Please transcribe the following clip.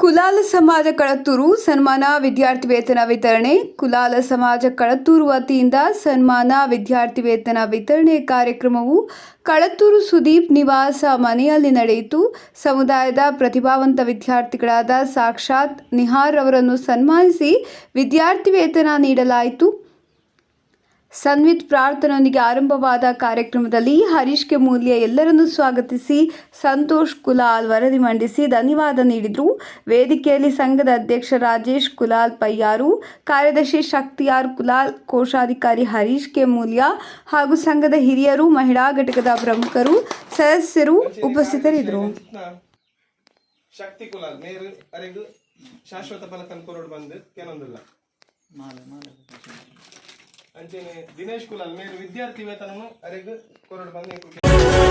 ಕುಲಾಲ ಸಮಾಜ ಕಳತ್ತೂರು ಸನ್ಮಾನ ವಿದ್ಯಾರ್ಥಿ ವೇತನ ವಿತರಣೆ. ಕುಲಾಲ ಸಮಾಜ ಕಳತ್ತೂರು ವತಿಯಿಂದ ಸನ್ಮಾನ ವಿದ್ಯಾರ್ಥಿ ವೇತನ ವಿತರಣೆ ಕಾರ್ಯಕ್ರಮವು ಕಳತ್ತೂರು ಸುದೀಪ್ ನಿವಾಸ ಮನೆಯಲ್ಲಿ ನಡೆಯಿತು. ಸಮುದಾಯದ ಪ್ರತಿಭಾವಂತ ವಿದ್ಯಾರ್ಥಿಗಳಾದ ಸಾಕ್ಷಾತ್ ನಿಹಾರ್ ಅವರನ್ನು ಸನ್ಮಾನಿಸಿ ವಿದ್ಯಾರ್ಥಿ ವೇತನ ನೀಡಲಾಯಿತು. ಸನ್ವಿತ್ ಪ್ರಾರ್ಥನೊಂದಿಗೆ ಆರಂಭವಾದ ಕಾರ್ಯಕ್ರಮದಲ್ಲಿ ಹರೀಶ್ ಕೆ ಮೂಲ್ಯ ಎಲ್ಲರನ್ನೂ ಸ್ವಾಗತಿಸಿ ಸಂತೋಷ್ ಕುಲಾಲ್ ವರದಿ ಮಂಡಿಸಿ ಧನ್ಯವಾದ ನೀಡಿದರು. ವೇದಿಕೆಯಲ್ಲಿ ಸಂಘದ ಅಧ್ಯಕ್ಷ ರಾಜೇಶ್ ಕುಲಾಲ್ ಪಯ್ಯಾರು ಕಾರ್ಯದರ್ಶಿ ಶಕ್ತಿಯಾರ್ ಕುಲಾಲ್ ಕೋಶಾಧಿಕಾರಿ ಹರೀಶ್ ಕೆ ಮೂಲ್ಯ ಹಾಗೂ ಸಂಘದ ಹಿರಿಯರು ಮಹಿಳಾ ಘಟಕದ ಪ್ರಮುಖರು ಸದಸ್ಯರು ಉಪಸ್ಥಿತರಿದ್ದರು. ಶಾಶ್ವತ ಅಂಚೆನೆ ದಿನೇಶ್ ಕುಲಾಲ್ ಮೇರು ವಿದ್ಯಾರ್ಥಿ ವೇತನನು ಅರೆಗು ಕೊರೋಡ್ ಬಂದು